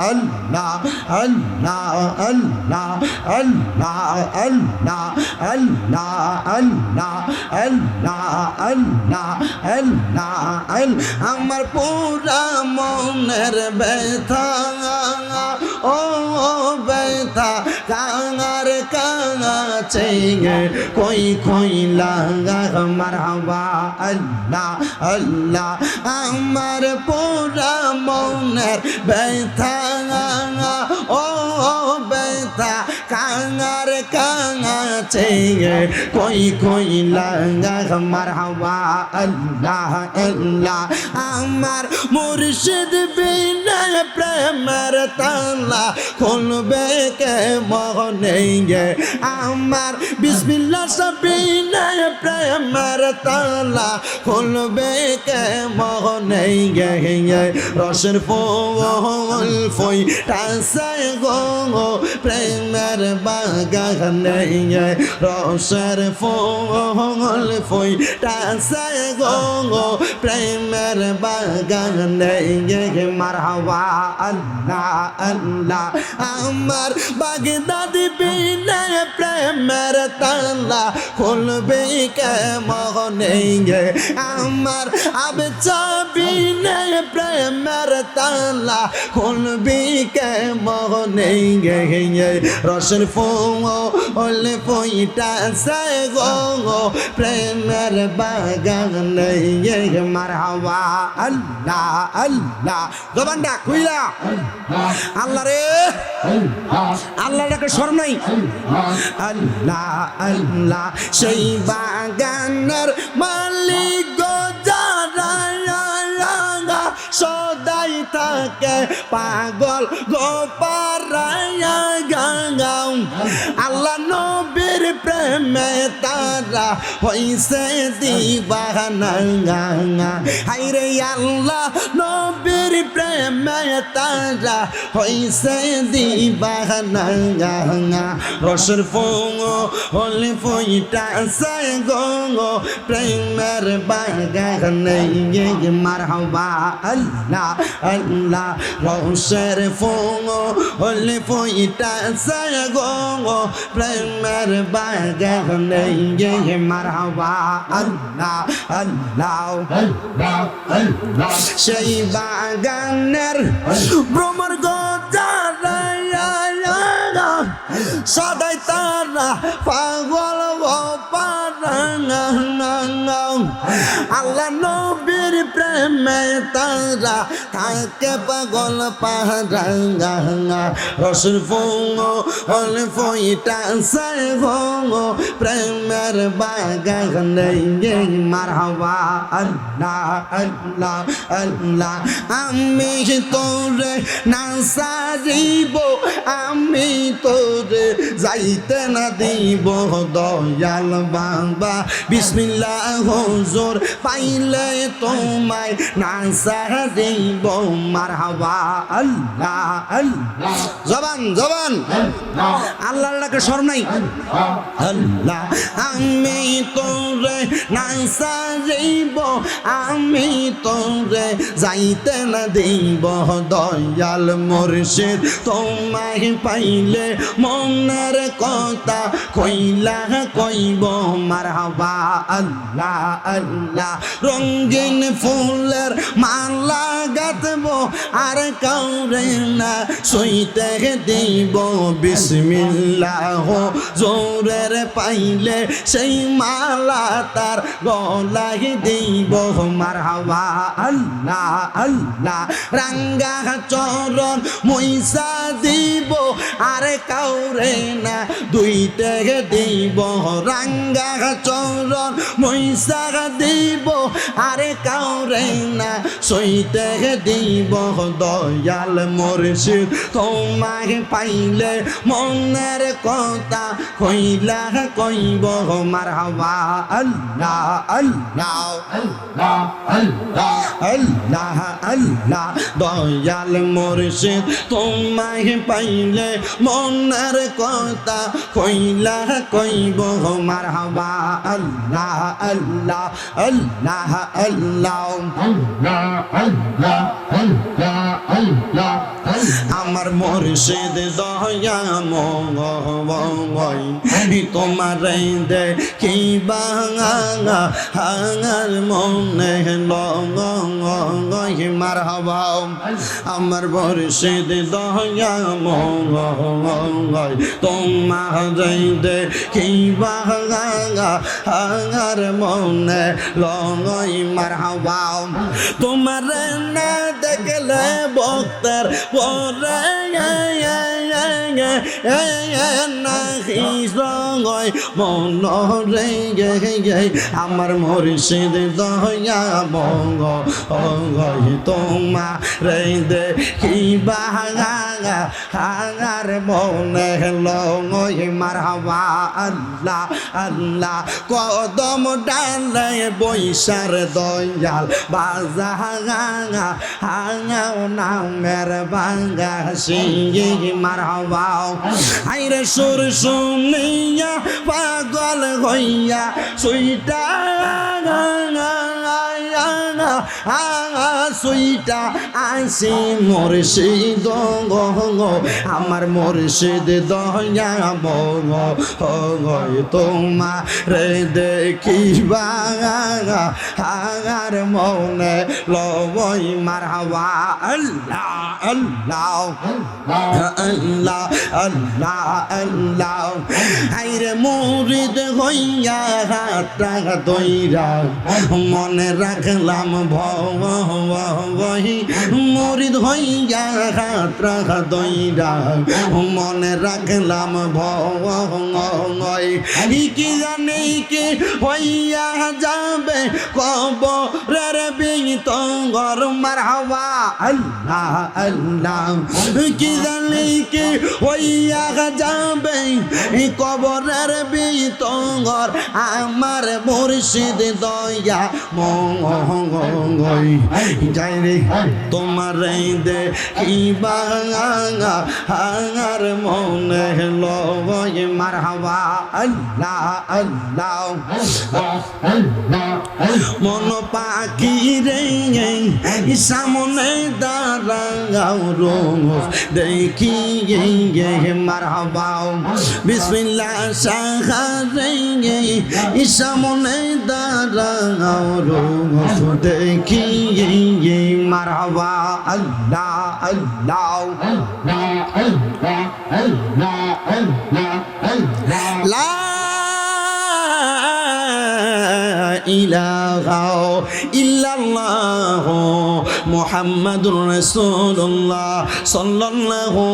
আল্লাহ আল্লাহ আল্লাহ আল্লাহ আল্লাহ আল্লাহ আল্লাহ আল্লাহ আল্লাহ আল্লাহ আল আমার পুরা মনের ব্যথা नाचेंगे कोई कोई लगा मरहबा अल्लाह अल्लाह আমার পোড়া মনের ব্যথা ও ব্যথা, কাঙার, কাঙা চেয়ে কই কই লাগা আমার হওয়া, আল্লাহ আল্লাহ, আমার মুর্শিদ বিন প্রেমের তালা খুলবে কে মনে আমার বিসমিল্লা সবিনা প্রেমের তালা খুলবে কে মনে রসের ফুল ফই টাসায় গো প্রেমের বাগানে রসের ফুল ফই টাসায় গো প্রেমের বাগানে মারহাবা আল্লাহ আল্লাহ। আমার বাগদাদি বিনা প্রেমের তালা খুলবে কে মহনে আমার আবচা চাবিনে প্রেমের তালা খুলবে কে মহনে রসের ফুল ফইটা সে গো। প্রেমের বাগানে মারহাবা আল্লাহ আল্লাহ। জবানটা খুইলা আল্লাহ রে। আল্লাহ ডাকে স্মরণ নাই। আল্লাহ আল্লাহ। সেই বাগানের মালিক থাকে পাগল গোপারায় গাঙ্গাও আল্লাহ নবীর প্রেমে তারা হইছে দিবানা হাইরে আল্লাহ নবীর প্রেমে তারা হইছে দিবানা রসর ফোঙ হলে ফইটা, সে গো প্রেমের বাগানে মারহাবা, আল্লাহ আল্লাহ। রসের ফোঙ হলে ফইটা সে গো প্রেমের বাগানে মারহাবা। আল্লাহ আল্লাহ সেই বাগানের ভ্রমর গজারা সদাই তারা পাগল আল্লাহ নবীর প্রেমে তারা থাকে পাগল পাহারাঙ্গা রসুল ফোঙ হল ফইটা সে গো প্রেমের বাগানে মারহাবা আল্লাহ আল্লাহ আল্লাহ আমি তোরে না সারিব আমি তোরে যাইতে না দিব দয়াল বাবা। বিসমিল্লাহ, হুজুর, পাইলে তোমায় না সারিব মারহাবা, আল্লাহ আল্লাহ। জবান জবান। আল্লাহর ডাকে স্মরণ নাই? আল্লাহ, আমি তোরে না সারিব আমি তোরে যাইতে না দিব দয়াল মুর্শিদ, তোমায় পাইলে মনের কথা কইলা কইব, মারহাবা, আল্লাহ আল্লাহ। রঙিন ফুলের মালা গাতব আর কাউরে না সইতে দিব। বিসমিল্লাহ, জোরের পাইলে সেই মালা তার গলায় দিব। মারহাবা, আল্লাহ আল্লাহ, রাঙ্গা চরণ মইসা দিব। আর কাউরে না দুইতে দিব। রাঙ্গা চরণ মহিষা দিব। আরে কাউরে না সইতে দিব দয়াল মুর্শিদ। তোমাকে পাইলে মনের কথা কইলা কইব, মারহাবা আল্লাহ আল্লাহ আল্লাহ আল্লাহ আল্লাহ আল্লাহ। দয়াল মুর্শিদ, তোমায় পাইলে মনের কথা কইলা কইব, মারহাবা, আল্লাহ আল্লাহ আল্লাহ আল্লাহ। আল্লাহ। الله الله الله আমার মুর্শিদ দয়া মঙ্গই তোমার দে কি বাঙা হাঙার মনে লঙ্গই মার হবাও আমার মুর্শিদ দয়া মঙ্গই তোমার দে কি বাঙা হাঙার মনে লঙ্গই মার হবাও তোমার না দেখলে ভক্তের পরে আমার মুর্শিদ দয়া বঙ্গ তোমা রে দে কি বাঙা হাঙার মনে লঙ্গই মার হওয়া আল্লাহ আল্লাহ, কদম ডালে বৈশার দয়াল বাজা। হাঙা হাঙাও নামের বাঙ্গা সিঙ্গি মার হওয়াও আইরে সুর শুনিয়া পাগল হইয়া সুইটা সুইটা আইসি মুর্শিদ আমার মুর্শিদ দয়া বঙ্গ তোমা রে দেখিবা হাগার মনে লবই মার হাওয়া আল্লাহ আল্লাহ আল্লাহ আল্লাহ আল্লাহ মনে রাখলাম ভবহি মুরিদ হইয়া হাটা দইরা, মনে রাখলাম ভবই কি জানি কি হইয়া যাবে কবরের বিতঙ্গর মার হাওয়া আল্লাহ আল্লাহ কি জানি কি হইয়া যাবে কবরের বিতঙ্গর আমার মুর্শিদ দয়া মঙ্গই যাই রে, তোমার দে কি বাঙা হাঙার মনে লবই মার হাওয়া আল্লাহ আল্লাহ, মন পাখি রে সামনে দাঁড়াও রোজ। দেখি গে মার হবাও বিসমিল্লা সাহারে সামনে দাঁড়াও রোজ দেখি গে মার হবা আল্লাহ আল্লাহ। লা ইলাহা ইল্লাল্লাহ মুহাম্মাদুর রাসূলুল্লাহ সাল্লাল্লাহু